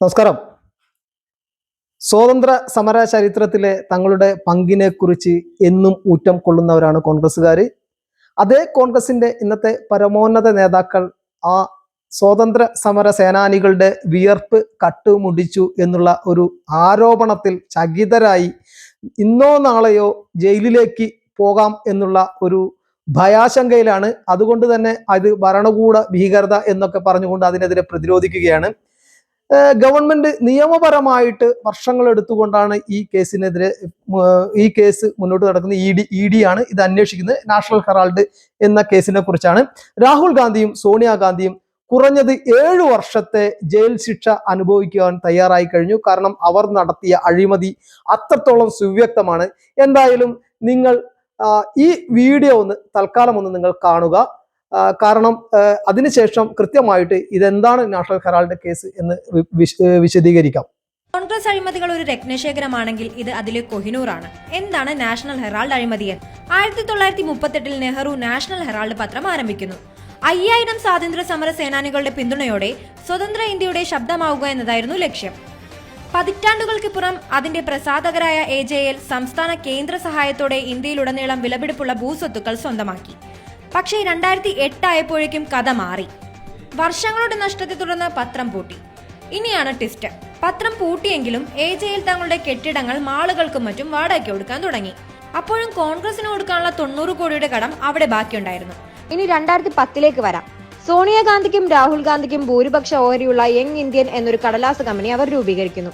നമസ്കാരം. സ്വാതന്ത്ര്യ സമര ചരിത്രത്തിലെ തങ്ങളുടെ പങ്കിനെ കുറിച്ച് എന്നും ഊറ്റം കൊള്ളുന്നവരാണ് കോൺഗ്രസ്സുകാർ അതേ കോൺഗ്രസിന്റെ ഇന്നത്തെ പരമോന്നത നേതാക്കൾ ആ സ്വാതന്ത്ര്യ സമര സേനാനികളുടെ വിയർപ്പ് കട്ടുമുടിച്ചു എന്നുള്ള ഒരു ആരോപണത്തിൽ ചകിതരായി ഇന്നോ നാളെയോ ജയിലിലേക്ക് പോകാം എന്നുള്ള ഒരു ഭയാശങ്കയിലാണ്. അതുകൊണ്ട് തന്നെ അത് ഭരണകൂട ഭീകരത എന്നൊക്കെ പറഞ്ഞുകൊണ്ട് അതിനെതിരെ പ്രതിരോധിക്കുകയാണ്. ഗവൺമെന്റ് നിയമപരമായിട്ട് വർഷങ്ങൾ എടുത്തുകൊണ്ടാണ് ഈ കേസിനെതിരെ ഈ കേസ് മുന്നോട്ട് നടക്കുന്നത്. ഇ ഡി ഇ ഡി ആണ് ഇത് അന്വേഷിക്കുന്നത്. നാഷണൽ ഹെറാൾഡ് എന്ന കേസിനെ കുറിച്ചാണ്. രാഹുൽ ഗാന്ധിയും സോണിയാഗാന്ധിയും കുറഞ്ഞത് ഏഴു വർഷത്തെ ജയിൽ ശിക്ഷ അനുഭവിക്കുവാൻ തയ്യാറായി കഴിഞ്ഞു. കാരണം അവർ നടത്തിയ അഴിമതി അത്രത്തോളം സുവ്യക്തമാണ്. എന്തായാലും നിങ്ങൾ ഈ വീഡിയോ ഒന്ന് തൽക്കാലം ഒന്ന് നിങ്ങൾ കാണുക. കാരണം അതിനുശേഷം കൃത്യമായിട്ട് ഇതെന്താണ് നാഷണൽ ഹെറാൾഡ് കേസ് എന്ന് വിശദീകരിക്കാം. കോൺഗ്രസ് അഴിമതികൾ ഒരു രത്നശേഖരമാണെങ്കിൽ ഇത് അതിലെ കൊഹിനൂറാണ്. എന്താണ് നാഷണൽ ഹെറാൾഡ് അഴിമതി ആയിരത്തി തൊള്ളായിരത്തി മുപ്പത്തെട്ടിൽ നെഹ്റു നാഷണൽ ഹെറാൾഡ് പത്രം ആരംഭിക്കുന്നു. അയ്യായിരം സ്വാതന്ത്ര്യ സമര സേനാനികളുടെ പിന്തുണയോടെ സ്വതന്ത്ര ഇന്ത്യയുടെ ശബ്ദമാവുക എന്നതായിരുന്നു ലക്ഷ്യം. പതിറ്റാണ്ടുകൾക്ക് പതിറ്റാണ്ടുകൾക്കിപ്പുറം അതിന്റെ പ്രസാധകരായ എ ജെ എൽ സംസ്ഥാന കേന്ദ്ര സഹായത്തോടെ ഇന്ത്യയിലുടനീളം വിലപിടിപ്പുള്ള ഭൂസ്വത്തുക്കൾ സ്വന്തമാക്കി. പക്ഷേ രണ്ടായിരത്തി എട്ടായപ്പോഴേക്കും കഥ മാറി. വർഷങ്ങളുടെ നഷ്ടത്തെ തുടർന്ന് പത്രം പൂട്ടി. ഇനിയാണ് ട്വിസ്റ്റ്. പത്രം പൂട്ടിയെങ്കിലും എ ജെയിൽ തങ്ങളുടെ കെട്ടിടങ്ങൾ മാളുകൾക്കും മറ്റും വാടകയ്ക്ക് കൊടുക്കാൻ തുടങ്ങി. അപ്പോഴും കോൺഗ്രസിന് കൊടുക്കാനുള്ള തൊണ്ണൂറ് കോടിയുടെ കടം അവിടെ ബാക്കിയുണ്ടായിരുന്നു. ഇനി രണ്ടായിരത്തി പത്തിലേക്ക് വരാം. സോണിയാഗാന്ധിക്കും രാഹുൽ ഗാന്ധിക്കും ഭൂരിപക്ഷ ഓഹരിയുള്ള യങ് ഇന്ത്യൻ എന്നൊരു കടലാസ് കമ്പനി അവർ രൂപീകരിക്കുന്നു.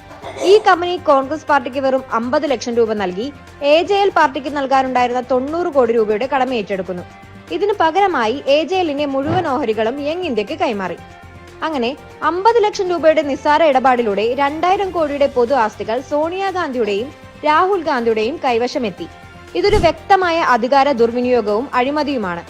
ഈ കമ്പനി കോൺഗ്രസ് പാർട്ടിക്ക് വെറും അമ്പത് ലക്ഷം രൂപ നൽകി. എ ജെ എൽ പാർട്ടിക്ക് നൽകാനുണ്ടായിരുന്ന തൊണ്ണൂറ് കോടി രൂപയുടെ കടമ ഏറ്റെടുക്കുന്നു ഇതിനു പകരമായി എ ജെ എല്ലിന്റെ മുഴുവൻ ഓഹരികളും യങ് ഇന്ത്യയ്ക്ക് കൈമാറി. അങ്ങനെ അമ്പത് ലക്ഷം രൂപയുടെ നിസ്സാര ഇടപാടിലൂടെ രണ്ടായിരം കോടിയുടെ പൊതു ആസ്തികൾ സോണിയാഗാന്ധിയുടെയും രാഹുൽ ഗാന്ധിയുടെയും കൈവശമെത്തി. ഇതൊരു വ്യക്തമായ അധികാര ദുർവിനിയോഗവും അഴിമതിയുമാണ്.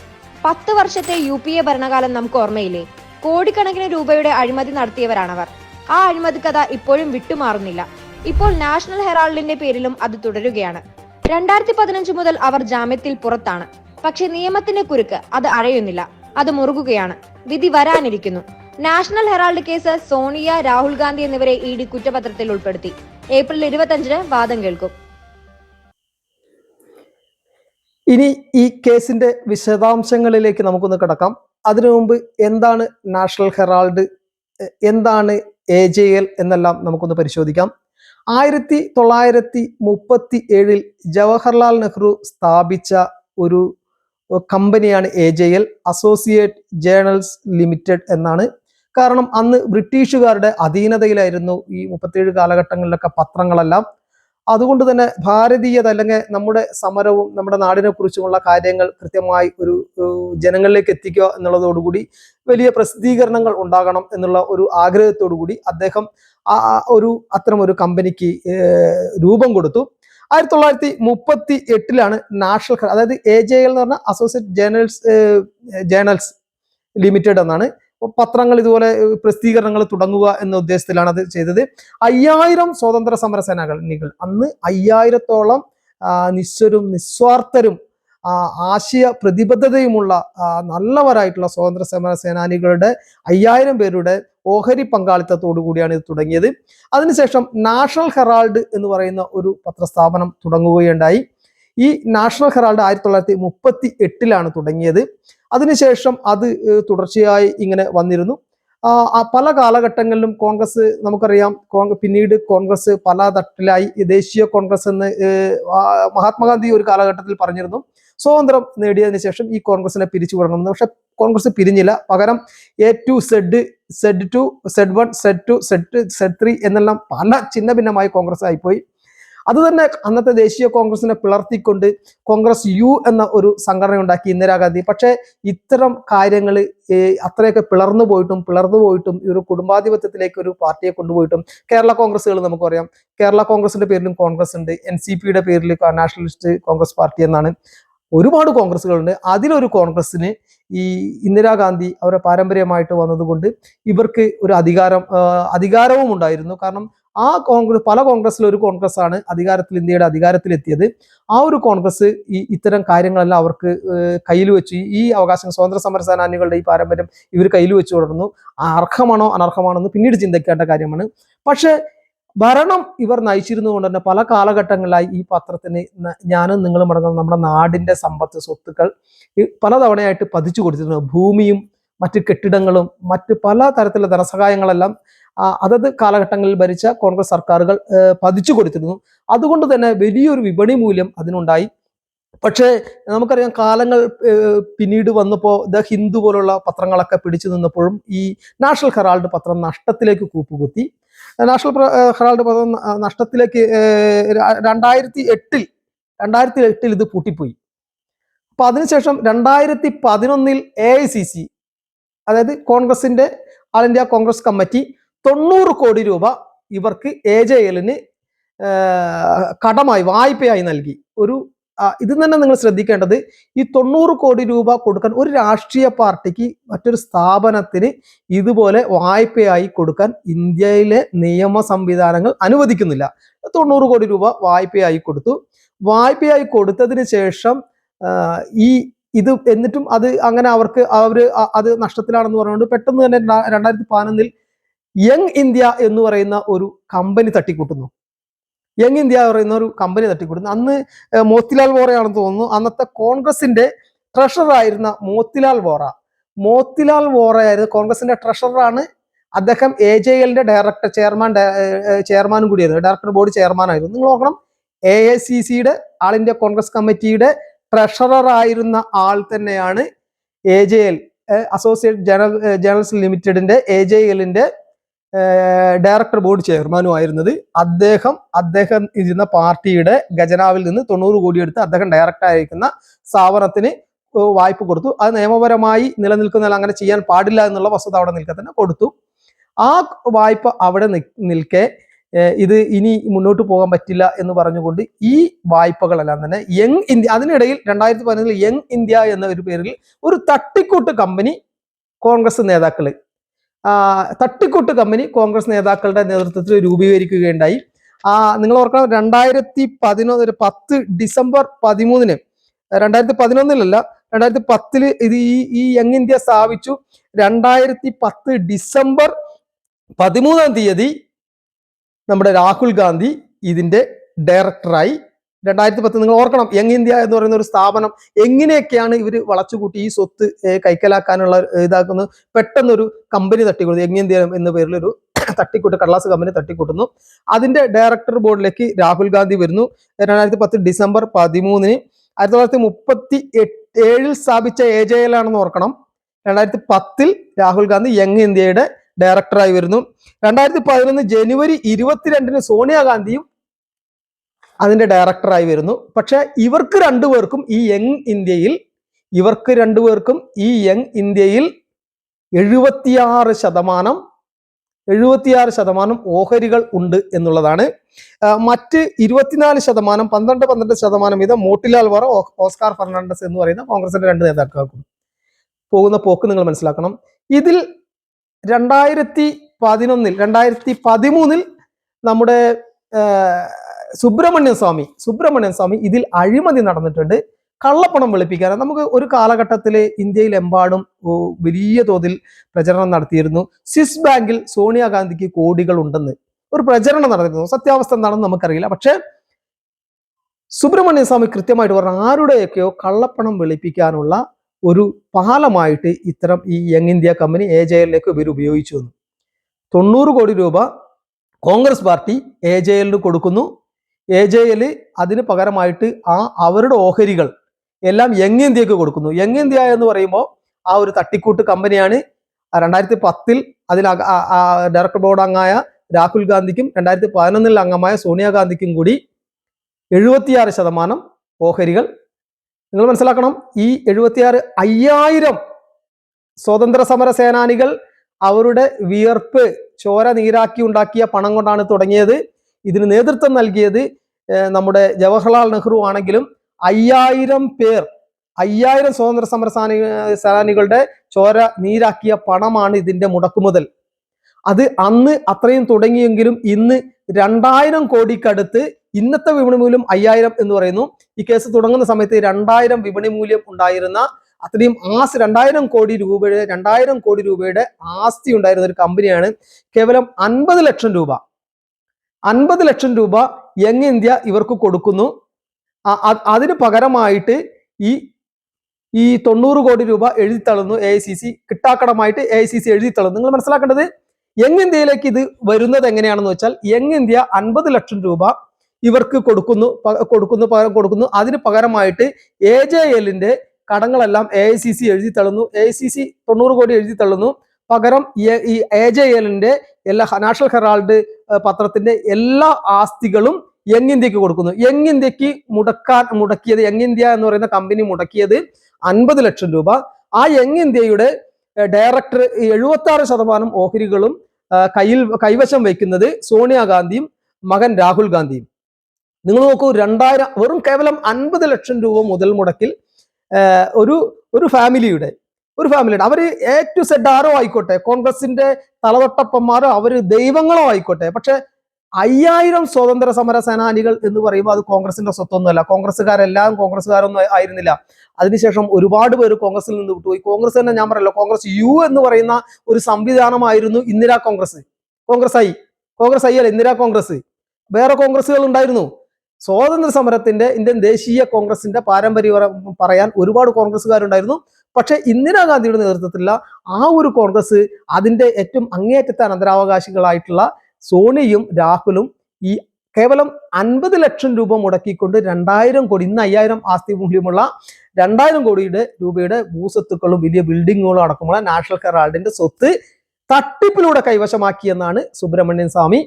പത്ത് വർഷത്തെ യു പി എ ഭരണകാലം നമുക്ക് ഓർമ്മയില്ലേ? കോടിക്കണക്കിന് രൂപയുടെ അഴിമതി നടത്തിയവരാണവർ. ആ അഴിമതി കഥ ഇപ്പോഴും വിട്ടുമാറുന്നില്ല. ഇപ്പോൾ നാഷണൽ ഹെറാൾഡിന്റെ പേരിലും അത് തുടരുകയാണ്. രണ്ടായിരത്തി പതിനഞ്ച് മുതൽ അവർ ജാമ്യത്തിൽ പുറത്താണ്. പക്ഷെ നിയമത്തിന്റെ കുരുക്ക്. അത് അഴയുന്നില്ല. അത് മുറുകുകയാണ്. വിധി വരാനിരിക്കുന്നു. National Herald case Sonia Rahul Gandhi എന്നിവരെ ഇ ഡി കുറ്റപത്രത്തിൽ ഉൾപ്പെടുത്തി. ഏപ്രിൽ ഇരുപത്തഞ്ചിന് വാദം കേൾക്കും. ഇനി ഈ കേസിന്റെ വിശദാംശങ്ങളിലേക്ക് നമുക്കൊന്ന് കിടക്കാം. അതിനു മുമ്പ് എന്താണ് നാഷണൽ ഹെറാൾഡ് എന്താണ് എ ജെ എൽ എന്നെല്ലാം നമുക്കൊന്ന് പരിശോധിക്കാം. ആയിരത്തി തൊള്ളായിരത്തി മുപ്പത്തി ഏഴിൽ ജവഹർലാൽ നെഹ്റു സ്ഥാപിച്ച ഒരു കമ്പനിയാണ് A J L Associate Journals Limited എന്നാണ്. കാരണം അന്ന് ബ്രിട്ടീഷുകാരുടെ അധീനതയിലായിരുന്നു ഈ മുപ്പത്തിയേഴ് കാലഘട്ടങ്ങളിലൊക്കെ പത്രങ്ങളെല്ലാം. അതുകൊണ്ട് തന്നെ ഭാരതീയത അല്ലെങ്കിൽ നമ്മുടെ സമരവും നമ്മുടെ നാടിനെ കുറിച്ചുമുള്ള കാര്യങ്ങൾ കൃത്യമായി ഒരു ജനങ്ങളിലേക്ക് എത്തിക്കുക എന്നുള്ളതോടുകൂടി വലിയ പ്രസിദ്ധീകരണങ്ങൾ ഉണ്ടാകണം എന്നുള്ള ഒരു ആഗ്രഹത്തോടു കൂടി അദ്ദേഹം ഒരു അത്തരം ഒരു കമ്പനിക്ക് രൂപം കൊടുത്തു. ആയിരത്തി തൊള്ളായിരത്തി മുപ്പത്തി എട്ടിലാണ് നാഷണൽ അതായത് എ ജെ എൽ എന്ന് പറഞ്ഞ അസോസിയേറ്റ് ജേണൽസ് ജേണൽസ് ലിമിറ്റഡ് എന്നാണ്. പത്രങ്ങൾ ഇതുപോലെ പ്രസിദ്ധീകരണങ്ങൾ തുടങ്ങുക എന്ന ഉദ്ദേശത്തിലാണ് അത് ചെയ്തത്. അയ്യായിരം സ്വാതന്ത്ര്യ സമര സേനാനികൾ അന്ന് അയ്യായിരത്തോളം നിശ്വരും നിസ്വാർത്ഥരും ആശയ പ്രതിബദ്ധതയുമുള്ള നല്ലവരായിട്ടുള്ള സ്വാതന്ത്ര്യ സമര സേനാനികളുടെ അയ്യായിരം പേരുടെ ഓഹരി പങ്കാളിത്തത്തോടു കൂടിയാണ് ഇത് തുടങ്ങിയത്. അതിനുശേഷം നാഷണൽ ഹെറാൾഡ് എന്ന് പറയുന്ന ഒരു പത്രസ്ഥാപനം തുടങ്ങുകയുണ്ടായി. ഈ നാഷണൽ ഹെറാൾഡ് ആയിരത്തി തൊള്ളായിരത്തി മുപ്പത്തി എട്ടിലാണ് തുടങ്ങിയത്. അതിനുശേഷം അത് തുടർച്ചയായി ഇങ്ങനെ വന്നിരുന്നു. പല കാലഘട്ടങ്ങളിലും കോൺഗ്രസ് നമുക്കറിയാം പിന്നീട് കോൺഗ്രസ് പല തട്ടിലായി ദേശീയ കോൺഗ്രസ് എന്ന് മഹാത്മാഗാന്ധി ഒരു കാലഘട്ടത്തിൽ പറഞ്ഞിരുന്നു. സ്വാതന്ത്ര്യം നേടിയതിനു ശേഷം ഈ കോൺഗ്രസിനെ പിരിച്ചു വിടണമെന്ന്. പക്ഷെ കോൺഗ്രസ് പിരിഞ്ഞില്ല. പകരം A to Z Z two Z one Z two Z Z three എന്നെല്ലാം പല ചിഹ്ന ഭിന്നമായി കോൺഗ്രസ് ആയിപ്പോയി. അത് തന്നെ അന്നത്തെ ദേശീയ കോൺഗ്രസിനെ പിളർത്തിക്കൊണ്ട് കോൺഗ്രസ് യു എന്ന ഒരു സംഘടന ഉണ്ടാക്കി ഇന്ദിരാഗാന്ധി പക്ഷേ ഇത്തരം കാര്യങ്ങൾ അത്രയൊക്കെ പിളർന്നു പോയിട്ടും പിളർന്നു പോയിട്ടും ഈ ഒരു കുടുംബാധിപത്യത്തിലേക്ക് ഒരു പാർട്ടിയെ കൊണ്ടുപോയിട്ടും കേരള കോൺഗ്രസ്സുകൾ നമുക്കറിയാം. കേരള കോൺഗ്രസിന്റെ പേരിലും കോൺഗ്രസ് ഉണ്ട്. എൻ സി പിയുടെ പേരിൽ നാഷണലിസ്റ്റ് കോൺഗ്രസ് പാർട്ടി എന്നാണ്. ഒരുപാട് കോൺഗ്രസ്സുകളുണ്ട്. അതിലൊരു കോൺഗ്രസ്സിന് ഈ ഇന്ദിരാഗാന്ധി അവരെ പാരമ്പര്യമായിട്ട് വന്നതുകൊണ്ട് ഇവർക്ക് ഒരു അധികാരം അധികാരവും ഉണ്ടായിരുന്നു കാരണം ആ കോൺഗ്രസ് പല കോൺഗ്രസ്സിൽ ഒരു കോൺഗ്രസ് ആണ് അധികാരത്തിൽ ഇന്ത്യയുടെ അധികാരത്തിലെത്തിയത്. ആ ഒരു കോൺഗ്രസ് ഈ ഇത്തരം കാര്യങ്ങളെല്ലാം അവർക്ക് കയ്യിൽ വെച്ച് ഈ- അവകാശം സ്വാതന്ത്ര്യ സമര സേനാനികളുടെ ഈ പാരമ്പര്യം ഇവർ കയ്യിൽ വെച്ച് തുടർന്നു. അർഹമാണോ അനർഹമാണോ എന്ന് പിന്നീട് ചിന്തിക്കേണ്ട കാര്യമാണ്. പക്ഷേ ഭരണം ഇവർ നയിച്ചിരുന്നു കൊണ്ട് തന്നെ പല കാലഘട്ടങ്ങളിലായി ഈ പത്രത്തിന് ഞാനും നിങ്ങളും അടങ്ങുന്ന നമ്മുടെ നാടിന്റെ സമ്പത്ത് സ്വത്തുക്കൾ പലതവണയായിട്ട് പതിച്ചു കൊടുത്തിരുന്നു. ഭൂമിയും മറ്റ് കെട്ടിടങ്ങളും മറ്റ് പല തരത്തിലുള്ള ധനസഹായങ്ങളെല്ലാം അതത് കാലഘട്ടങ്ങളിൽ ഭരിച്ച കോൺഗ്രസ് സർക്കാരുകൾ പതിച്ചു കൊടുത്തിരുന്നു. അതുകൊണ്ട് തന്നെ വലിയൊരു വിപണി മൂല്യം അതിനുണ്ടായി. പക്ഷേ നമുക്കറിയാം കാലങ്ങൾ പിന്നീട് വന്നപ്പോൾ ദ ഹിന്ദു പോലുള്ള പത്രങ്ങളൊക്കെ പിടിച്ചു നിന്നപ്പോഴും ഈ നാഷണൽ ഹെറാൾഡ് പത്രം നഷ്ടത്തിലേക്ക് കൂപ്പുകുത്തി. നാഷണൽ ഹെറാൾഡ് പത്രം നഷ്ടത്തിലേക്ക് രണ്ടായിരത്തി എട്ടിൽ രണ്ടായിരത്തി എട്ടിൽ ഇത് പൂട്ടിപ്പോയി. അപ്പൊ അതിനുശേഷം രണ്ടായിരത്തി പതിനൊന്നിൽ എ ഐ സി സി അതായത് കോൺഗ്രസിന്റെ ആൾ ഇന്ത്യ കോൺഗ്രസ് കമ്മിറ്റി തൊണ്ണൂറ് കോടി രൂപ ഇവർക്ക് എ ജെ എല്ലിന് കടമായി വായ്പയായി നൽകി. ഒരു ഇത് തന്നെ നിങ്ങൾ ശ്രദ്ധിക്കേണ്ടത് ഈ തൊണ്ണൂറ് കോടി രൂപ കൊടുക്കാൻ ഒരു രാഷ്ട്രീയ പാർട്ടിക്ക് മറ്റൊരു സ്ഥാപനത്തിന് ഇതുപോലെ വായ്പയായി കൊടുക്കാൻ ഇന്ത്യയിലെ നിയമ സംവിധാനങ്ങൾ അനുവദിക്കുന്നില്ല. തൊണ്ണൂറ് കോടി രൂപ വായ്പയായി കൊടുത്തു. വായ്പയായി കൊടുത്തതിന് ശേഷം ഈ ഇത് എന്നിട്ടും അത് അങ്ങനെ അവർക്ക് അവർ അത് നഷ്ടത്തിലാണെന്ന് പറഞ്ഞുകൊണ്ട് പെട്ടെന്ന് തന്നെ രണ്ടാ- രണ്ടായിരത്തി പതിനൊന്നിൽ യങ് ഇന്ത്യ എന്ന് പറയുന്ന ഒരു കമ്പനി തട്ടിക്കൂട്ടുന്നു. യങ് ഇന്ത്യ എന്ന് പറയുന്ന ഒരു കമ്പനി തട്ടിക്കൂട്ടുന്നു. അന്ന് മോത്തിലാൽ വോറയാണെന്ന് തോന്നുന്നു. അന്നത്തെ കോൺഗ്രസിന്റെ ട്രഷറർ ആയിരുന്ന മോത്തിലാൽ വോറ. മോത്തിലാൽ വോറയായിരുന്നു കോൺഗ്രസിന്റെ ട്രഷററാണ് അദ്ദേഹം എ ജെ എല്ലിന്റെ ഡയറക്ടർ ചെയർമാൻ ചെയർമാനും കൂടിയായിരുന്നു. ഡയറക്ടർ ബോർഡ് ചെയർമാൻ ആയിരുന്നു നിങ്ങൾ നോക്കണം. എ ഐ സി സിയുടെ ആൾ ഇന്ത്യ കോൺഗ്രസ് കമ്മിറ്റിയുടെ ട്രഷറർ ആയിരുന്ന ആൾ തന്നെയാണ് A J L Associate General Journals ലിമിറ്റഡിന്റെ എ ജെ എല്ലിന്റെ ഡയറക്ടർ ബോർഡ് ചെയർമാനും ആയിരുന്നത്. അദ്ദേഹം അദ്ദേഹം ഇരുന്ന പാർട്ടിയുടെ ഖജനാവിൽ നിന്ന് തൊണ്ണൂറ് കോടി എടുത്ത് അദ്ദേഹം ഡയറക്ടർ ആയിരിക്കുന്ന സ്ഥാപനത്തിന് വായ്പ കൊടുത്തു. അത് നിയമപരമായി നിലനിൽക്കുന്ന അങ്ങനെ ചെയ്യാൻ പാടില്ല എന്നുള്ള വസ്തുത അവിടെ നിൽക്കെ തന്നെ കൊടുത്തു. ആ വായ്പ അവിടെ നിൽക്കേ ഇത് ഇനി മുന്നോട്ട് പോകാൻ പറ്റില്ല എന്ന് പറഞ്ഞുകൊണ്ട് ഈ വായ്പകളെല്ലാം തന്നെ യങ് ഇന്ത്യ അതിനിടയിൽ രണ്ടായിരത്തി പതിനൊന്നിൽ യങ് ഇന്ത്യ എന്ന ഒരു പേരിൽ ഒരു തട്ടിക്കൂട്ട് കമ്പനി കോൺഗ്രസ് നേതാക്കൾ തട്ടിക്കൂട്ട് കമ്പനി കോൺഗ്രസ് നേതാക്കളുടെ നേതൃത്വത്തിൽ രൂപീകരിക്കുകയുണ്ടായി. ആ നിങ്ങൾ ഓർക്കണം രണ്ടായിരത്തി പതിനൊന്ന് ഒരു പത്ത് ഡിസംബർ പതിമൂന്നിന് രണ്ടായിരത്തി പതിനൊന്നിലല്ല രണ്ടായിരത്തി പത്തിൽ ഇത് ഈ ഈ യങ് ഇന്ത്യ സ്ഥാപിച്ചു. രണ്ടായിരത്തി പത്ത് ഡിസംബർ പതിമൂന്നാം തീയതി നമ്മുടെ രാഹുൽ ഗാന്ധി ഇതിന്റെ ഡയറക്ടറായി. രണ്ടായിരത്തി പത്ത് നിങ്ങൾ ഓർക്കണം യങ് ഇന്ത്യ എന്ന് പറയുന്ന ഒരു സ്ഥാപനം എങ്ങനെയൊക്കെയാണ് ഇവർ വളച്ചുകൂട്ടി ഈ സ്വത്ത് കൈക്കലാക്കാനുള്ള ഇതാക്കുന്നത്? പെട്ടെന്നൊരു കമ്പനി തട്ടിക്കൊടുത്തു യങ് ഇന്ത്യ എന്ന പേരിലൊരു തട്ടിക്കൂട്ട് കടലാസ് കമ്പനി തട്ടിക്കൂട്ടുന്നു. അതിന്റെ ഡയറക്ടർ ബോർഡിലേക്ക് രാഹുൽ ഗാന്ധി വരുന്നു. രണ്ടായിരത്തി പത്ത് ഡിസംബർ പതിമൂന്നിന് ആയിരത്തി തൊള്ളായിരത്തി മുപ്പത്തി എട്ട് ഏഴിൽ സ്ഥാപിച്ച എ ജെ എൽ ആണെന്ന് ഓർക്കണം രണ്ടായിരത്തി പത്തിൽ രാഹുൽ ഗാന്ധി യങ് ഇന്ത്യയുടെ ഡയറക്ടറായി വരുന്നു. രണ്ടായിരത്തി പതിനൊന്ന് ജനുവരി ഇരുപത്തിരണ്ടിന് സോണിയാഗാന്ധിയും അതിന്റെ ഡയറക്ടറായി വരുന്നു. പക്ഷെ ഇവർക്ക് രണ്ടുപേർക്കും ഈ യങ് ഇന്ത്യയിൽ ഇവർക്ക് രണ്ടുപേർക്കും ഈ യങ് ഇന്ത്യയിൽ എഴുപത്തിയാറ് ശതമാനം എഴുപത്തിയാറ് ശതമാനം ഓഹരികൾ ഉണ്ട് എന്നുള്ളതാണ്. മറ്റ് ഇരുപത്തിനാല് ശതമാനം പന്ത്രണ്ട് പന്ത്രണ്ട് ശതമാനം വീതം മോട്ടിലാൽ വറ ഓസ്കാർ ഫെർണാണ്ടസ് എന്ന് പറയുന്ന കോൺഗ്രസിന്റെ രണ്ട് നേതാക്കൾക്കും പോകുന്ന പോക്ക് നിങ്ങൾ മനസ്സിലാക്കണം. ഇതിൽ രണ്ടായിരത്തി പതിനൊന്നിൽ രണ്ടായിരത്തി പതിമൂന്നിൽ നമ്മുടെ സുബ്രഹ്മണ്യൻ സ്വാമി സുബ്രഹ്മണ്യൻ സ്വാമി ഇതിൽ അഴിമതി നടന്നിട്ടുണ്ട്. കള്ളപ്പണം വെളുപ്പിക്കാൻ. നമുക്ക് ഒരു കാലഘട്ടത്തിൽ ഇന്ത്യയിലെമ്പാടും വലിയ തോതിൽ പ്രചരണം നടത്തിയിരുന്നു. സ്വിസ് ബാങ്കിൽ സോണിയാഗാന്ധിക്ക് കോടികൾ ഉണ്ടെന്ന് ഒരു പ്രചരണം നടത്തിയിരുന്നു സത്യാവസ്ഥ എന്താണെന്ന് നമുക്കറിയില്ല. പക്ഷേ സുബ്രഹ്മണ്യ സ്വാമി കൃത്യമായിട്ട് പറഞ്ഞു ആരുടെയൊക്കെയോ കള്ളപ്പണം വെളുപ്പിക്കാനുള്ള ഒരു പാലമായിട്ട് ഇത്തരം ഈ Young India company A J എല്ലിലേക്ക് ഇവർ ഉപയോഗിച്ചു വന്നു. തൊണ്ണൂറ് കോടി രൂപ കോൺഗ്രസ് പാർട്ടി എ ജെ എല്ലിന് കൊടുക്കുന്നു. എ ജെ എൽ അതിന് പകരമായിട്ട് ആ അവരുടെ ഓഹരികൾ എല്ലാം യങ് ഇന്ത്യയ്ക്ക് കൊടുക്കുന്നു. യങ് ഇന്ത്യ എന്ന് പറയുമ്പോൾ ആ ഒരു തട്ടിക്കൂട്ട് കമ്പനിയാണ്. രണ്ടായിരത്തി പത്തിൽ അതിൽ ഡയറക്ടർ ബോർഡ് അംഗമായ രാഹുൽ ഗാന്ധിക്കും രണ്ടായിരത്തി പതിനൊന്നിൽ അംഗമായ സോണിയാഗാന്ധിക്കും കൂടി എഴുപത്തിയാറ് ശതമാനം ഓഹരികൾ നിങ്ങൾ മനസ്സിലാക്കണം ഈ എഴുപത്തിയാറ് അയ്യായിരം സ്വതന്ത്ര സമര സേനാനികൾ അവരുടെ വിയർപ്പ് ചോര നീരാക്കി ഉണ്ടാക്കിയ പണം കൊണ്ടാണ് തുടങ്ങിയത്. ഇതിന് നേതൃത്വം നൽകിയത് നമ്മുടെ ജവഹർലാൽ നെഹ്റു ആണെങ്കിലും അയ്യായിരം പേർ അയ്യായിരം സ്വതന്ത്ര സമര സേനാനികളുടെ ചോര നീരാക്കിയ പണമാണ് ഇതിന്റെ മുടക്കുമുതൽ. അത് അന്ന് അത്രയും തുടങ്ങിയെങ്കിലും ഇന്ന് രണ്ടായിരം കോടിക്കടുത്ത് ഇന്നത്തെ വിപണി മൂല്യം അയ്യായിരം എന്ന് പറയുന്നു. ഈ കേസ് തുടങ്ങുന്ന സമയത്ത് രണ്ടായിരം വിപണി മൂല്യം ഉണ്ടായിരുന്ന അത്രയും ആസ് രണ്ടായിരം കോടി രൂപയുടെ രണ്ടായിരം കോടി രൂപയുടെ ആസ്തി ഉണ്ടായിരുന്ന ഒരു കമ്പനിയാണ് കേവലം അൻപത് ലക്ഷം രൂപ. അൻപത് ലക്ഷം രൂപ യങ് ഇന്ത്യ ഇവർക്ക് കൊടുക്കുന്നു. അതിന് പകരമായിട്ട് ഈ ഈ തൊണ്ണൂറ് കോടി രൂപ എഴുതി തള്ളുന്നു എ ഐ സി സി കിട്ടാക്കടമായിട്ട് എ ഐ സി സി എഴുതി തള്ളുന്നു. നിങ്ങൾ മനസ്സിലാക്കേണ്ടത് യങ് ഇന്ത്യയിലേക്ക് ഇത് വരുന്നത് എങ്ങനെയാണെന്ന് വെച്ചാൽ യങ് ഇന്ത്യ അൻപത് ലക്ഷം രൂപ ഇവർക്ക് കൊടുക്കുന്നു കൊടുക്കുന്നു പകരം കൊടുക്കുന്നു. അതിന് പകരമായിട്ട് എ ജെ എല്ലിന്റെ കടങ്ങളെല്ലാം എ ഐ സി സി എഴുതി തള്ളുന്നു. എ ഐ സി സി തൊണ്ണൂറ് കോടി എഴുതി തള്ളുന്നു. പകരം ഈ- എ ജെ എല്ലിന്റെ എല്ലാ നാഷണൽ ഹെറാൾഡ് പത്രത്തിന്റെ എല്ലാ ആസ്തികളും യങ് ഇന്ത്യയ്ക്ക് കൊടുക്കുന്നു. യങ് ഇന്ത്യയ്ക്ക് മുടക്കാൻ മുടക്കിയത് യങ് ഇന്ത്യ എന്ന് പറയുന്ന കമ്പനി മുടക്കിയത് അൻപത് ലക്ഷം രൂപ. ആ യങ് ഇന്ത്യയുടെ ഡയറക്ടർ എഴുപത്തി ആറ് ശതമാനം ഓഹരികളും കയ്യിൽ കൈവശം വയ്ക്കുന്നത് സോണിയാഗാന്ധിയും മകൻ രാഹുൽ ഗാന്ധിയും. നിങ്ങൾ നോക്കൂ രണ്ടായിരം വെറും കേവലം അൻപത് ലക്ഷം രൂപ മുതൽ മുടക്കിൽ ഒരു ഒരു ഫാമിലിയുടെ ഒരു ഫാമിലിയുടെ അവർ എ ടു സെഡ് ആരോ ആയിക്കോട്ടെ കോൺഗ്രസിന്റെ തലവട്ടപ്പന്മാരോ അവർ ദൈവങ്ങളോ ആയിക്കോട്ടെ പക്ഷെ അയ്യായിരം സ്വതന്ത്ര സമര സേനാനികൾ എന്ന് പറയുമ്പോൾ അത് കോൺഗ്രസിന്റെ സ്വത്തൊന്നുമല്ല. കോൺഗ്രസ്സുകാരെല്ലാം കോൺഗ്രസ്സുകാരൊന്നും ആയിരുന്നില്ല. അതിനുശേഷം ഒരുപാട് പേര് കോൺഗ്രസിൽ നിന്ന് വിട്ടുപോയി. കോൺഗ്രസ് തന്നെ ഞാൻ പറയല്ലോ കോൺഗ്രസ് യു എന്ന് പറയുന്ന ഒരു സംവിധാനമായിരുന്നു ഇന്ദിരാ കോൺഗ്രസ്. കോൺഗ്രസ് ഐ കോൺഗ്രസ് ഐ അല്ല ഇന്ദിരാ കോൺഗ്രസ്. വേറെ കോൺഗ്രസ്സുകൾ ഉണ്ടായിരുന്നു. സ്വാതന്ത്ര്യ സമരത്തിന്റെ ഇന്ത്യൻ ദേശീയ കോൺഗ്രസിന്റെ പാരമ്പര്യം പറയാൻ ഒരുപാട് കോൺഗ്രസ്സുകാരുണ്ടായിരുന്നു. പക്ഷെ ഇന്ദിരാഗാന്ധിയുടെ നേതൃത്വത്തിലുള്ള ആ ഒരു കോൺഗ്രസ് അതിന്റെ ഏറ്റവും അങ്ങേയറ്റത്തെ അനന്തരാവകാശികളായിട്ടുള്ള സോണിയും രാഹുലും ഈ കേവലം അൻപത് ലക്ഷം രൂപ മുടക്കിക്കൊണ്ട് രണ്ടായിരം കോടി ഇന്ന് അയ്യായിരം ആസ്തി മൂല്യമുള്ള രണ്ടായിരം കോടിയുടെ രൂപയുടെ ഭൂസ്വത്തുക്കളും വലിയ ബിൽഡിങ്ങുകളും അടക്കമുള്ള നാഷണൽ ഹെറാൾഡിന്റെ സ്വത്ത് തട്ടിപ്പിലൂടെ കൈവശമാക്കിയെന്നാണ് സുബ്രഹ്മണ്യൻ സ്വാമി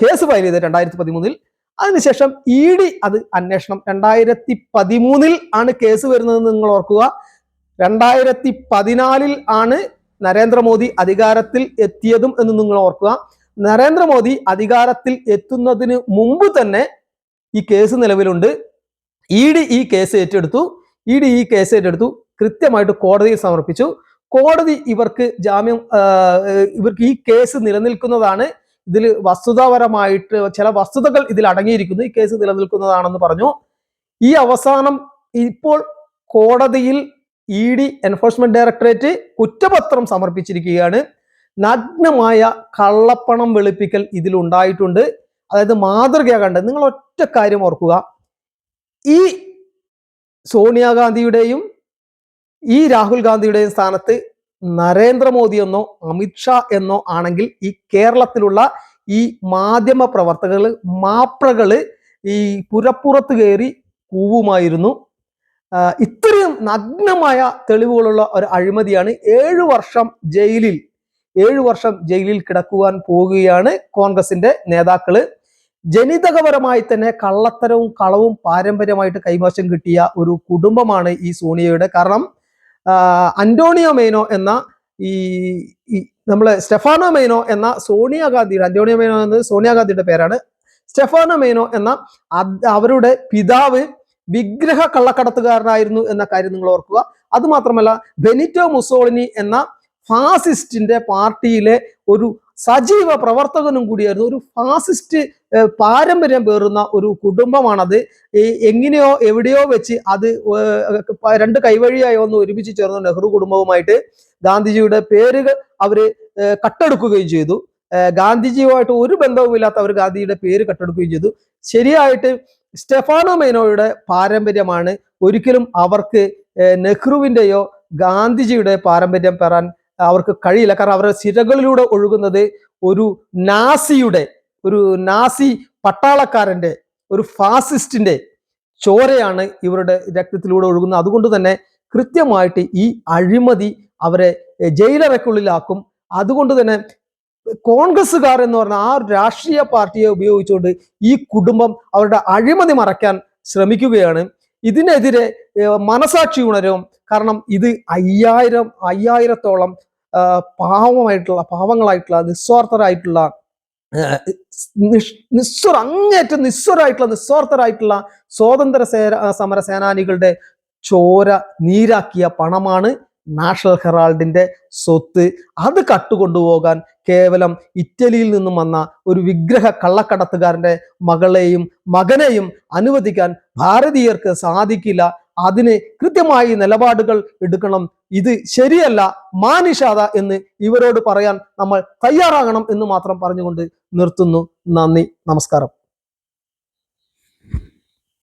കേസ് ഫയൽ ചെയ്തത് രണ്ടായിരത്തി പതിമൂന്നിൽ. അതിനുശേഷം ഇ ഡി അത് അന്വേഷണം. രണ്ടായിരത്തി പതിമൂന്നിൽ ആണ് കേസ് വരുന്നതെന്ന് നിങ്ങൾ ഓർക്കുക. രണ്ടായിരത്തി പതിനാലിൽ ആണ് നരേന്ദ്രമോദി അധികാരത്തിൽ എത്തിയതും എന്ന് നിങ്ങൾ ഓർക്കുക. നരേന്ദ്രമോദി അധികാരത്തിൽ എത്തുന്നതിന് മുമ്പ് തന്നെ ഈ കേസ് നിലവിലുണ്ട്. ഇ ഡി ഈ കേസ് ഏറ്റെടുത്തു. ഇ ഡി ഈ കേസ് ഏറ്റെടുത്തു. കൃത്യമായിട്ട് കോടതിയിൽ സമർപ്പിച്ചു. കോടതി ഇവർക്ക് ജാമ്യം ഇവർക്ക് ഈ കേസ് നിലനിൽക്കുന്നതാണ് ഇതിൽ വസ്തുതാപരമായിട്ട് ചില വസ്തുതകൾ ഇതിൽ അടങ്ങിയിരിക്കുന്നു. ഈ കേസ് നിലനിൽക്കുന്നതാണെന്ന് പറഞ്ഞു. ഈ അവസാനം ഇപ്പോൾ കോടതിയിൽ ഇ ഡി എൻഫോഴ്സ്മെന്റ് ഡയറക്ടറേറ്റ് കുറ്റപത്രം സമർപ്പിച്ചിരിക്കുകയാണ്. നഗ്നമായ കള്ളപ്പണം വെളുപ്പിക്കൽ ഇതിൽ ഉണ്ടായിട്ടുണ്ട്. അതായത് മാതൃകയാകേണ്ടത് നിങ്ങൾ ഒറ്റ കാര്യം ഓർക്കുക. ഈ സോണിയാഗാന്ധിയുടെയും ഈ രാഹുൽ ഗാന്ധിയുടെയും സ്ഥാനത്ത് നരേന്ദ്രമോദി എന്നോ അമിത്ഷാ എന്നോ ആണെങ്കിൽ ഈ കേരളത്തിലുള്ള ഈ മാധ്യമ പ്രവർത്തകർ മാപ്രകൾ ഈ പുരപ്പുറത്ത് കയറി കൂവുമായിരുന്നു. ഇത്രയും നഗ്നമായ തെളിവുകളുള്ള ഒരു അഴിമതിയാണ് ഏഴു വർഷം ജയിലിൽ ഏഴു വർഷം ജയിലിൽ കിടക്കുവാൻ പോവുകയാണ് കോൺഗ്രസിന്റെ നേതാക്കൾ. ജനിതകപരമായി തന്നെ കള്ളത്തരവും കളവും പാരമ്പര്യമായിട്ട് കൈവശം കിട്ടിയ ഒരു കുടുംബമാണ് ഈ സോണിയയുടെ. കാരണം അന്റോണിയോ മെയ്നോ എന്ന ഈ നമ്മളെ സ്റ്റെഫാനോ മെയ്നോ എന്ന സോണിയാഗാന്ധിയുടെ അന്റോണിയോ മെയ്നോ എന്നത് സോണിയാഗാന്ധിയുടെ പേരാണ്. സ്റ്റെഫാനോ മെയ്നോ എന്ന അവരുടെ പിതാവ് വിഗ്രഹ കള്ളക്കടത്തുകാരനായിരുന്നു എന്ന കാര്യം നിങ്ങൾ ഓർക്കുക. അതുമാത്രമല്ല ബെനിറ്റോ മുസോളിനി എന്ന ഫാസിസ്റ്റിന്റെ പാർട്ടിയിലെ ഒരു സജീവ പ്രവർത്തകനും കൂടിയായിരുന്നു. ഒരു ഫാസിസ്റ്റ് പാരമ്പര്യം പേറുന്ന ഒരു കുടുംബമാണത്. ഈ എങ്ങനെയോ എവിടെയോ വെച്ച് അത് രണ്ട് കൈവഴിയായി ഒന്ന് ഒരുമിച്ച് ചേർന്ന് നെഹ്റു കുടുംബവുമായിട്ട് ഗാന്ധിജിയുടെ പേരുകൾ അവർ കട്ടെടുക്കുകയും ചെയ്തു. ഗാന്ധിജിയുമായിട്ട് ഒരു ബന്ധവുമില്ലാത്ത അവർ ഗാന്ധിജിയുടെ പേര് കട്ടെടുക്കുകയും ചെയ്തു. ശരിയായിട്ട് സ്റ്റെഫാനോ മേനോയുടെ പാരമ്പര്യമാണ്. ഒരിക്കലും അവർക്ക് നെഹ്റുവിന്റെയോ ഗാന്ധിജിയുടെ പാരമ്പര്യം പെറാൻ അവർക്ക് കഴിയില്ല. കാരണം അവരുടെ സിരകളിലൂടെ ഒഴുകുന്നത് ഒരു നാസിയുടെ ഒരു നാസി പട്ടാളക്കാരന്റെ ഒരു ഫാസിസ്റ്റിന്റെ ചോരയാണ് ഇവരുടെ രക്തത്തിലൂടെ ഒഴുകുന്നത്. അതുകൊണ്ട് തന്നെ കൃത്യമായിട്ട് ഈ അഴിമതി അവരെ ജയിലറയ്ക്കുള്ളിലാക്കും. അതുകൊണ്ട് തന്നെ കോൺഗ്രസ്സുകാർ എന്ന് പറഞ്ഞ ആ രാഷ്ട്രീയ പാർട്ടിയെ ഉപയോഗിച്ചുകൊണ്ട് ഈ കുടുംബം അവരുടെ അഴിമതി മറയ്ക്കാൻ ശ്രമിക്കുകയാണ്. ഇതിനെതിരെ മനസാക്ഷി ഉണരും. കാരണം ഇത് അയ്യായിരം അയ്യായിരത്തോളം പാവമായിട്ടുള്ള പാവങ്ങളായിട്ടുള്ള നിസ്വാർത്ഥരായിട്ടുള്ള നിസ്വർ അങ്ങേറ്റം നിസ്വരായിട്ടുള്ള നിസ്വാർത്ഥരായിട്ടുള്ള സ്വാതന്ത്ര്യ സേന സമര സേനാനികളുടെ ചോര നീരാക്കിയ പണമാണ് നാഷണൽ ഹെറാൾഡിന്റെ സ്വത്ത്. അത് കട്ടുകൊണ്ടുപോകാൻ കേവലം ഇറ്റലിയിൽ നിന്നും വന്ന ഒരു വിഗ്രഹ കള്ളക്കടത്തുകാരന്റെ മകളെയും മകനെയും അനുവദിക്കാൻ ഭാരതീയർക്ക് സാധിക്കില്ല. അതിന് കൃത്യമായി നിലപാടുകൾ എടുക്കണം. ഇത് ശരിയല്ല മാനിഷാത എന്ന് ഇവരോട് പറയാൻ നമ്മൾ തയ്യാറാകണം എന്ന് മാത്രം പറഞ്ഞുകൊണ്ട് നിർത്തുന്നു. നന്ദി നമസ്കാരം.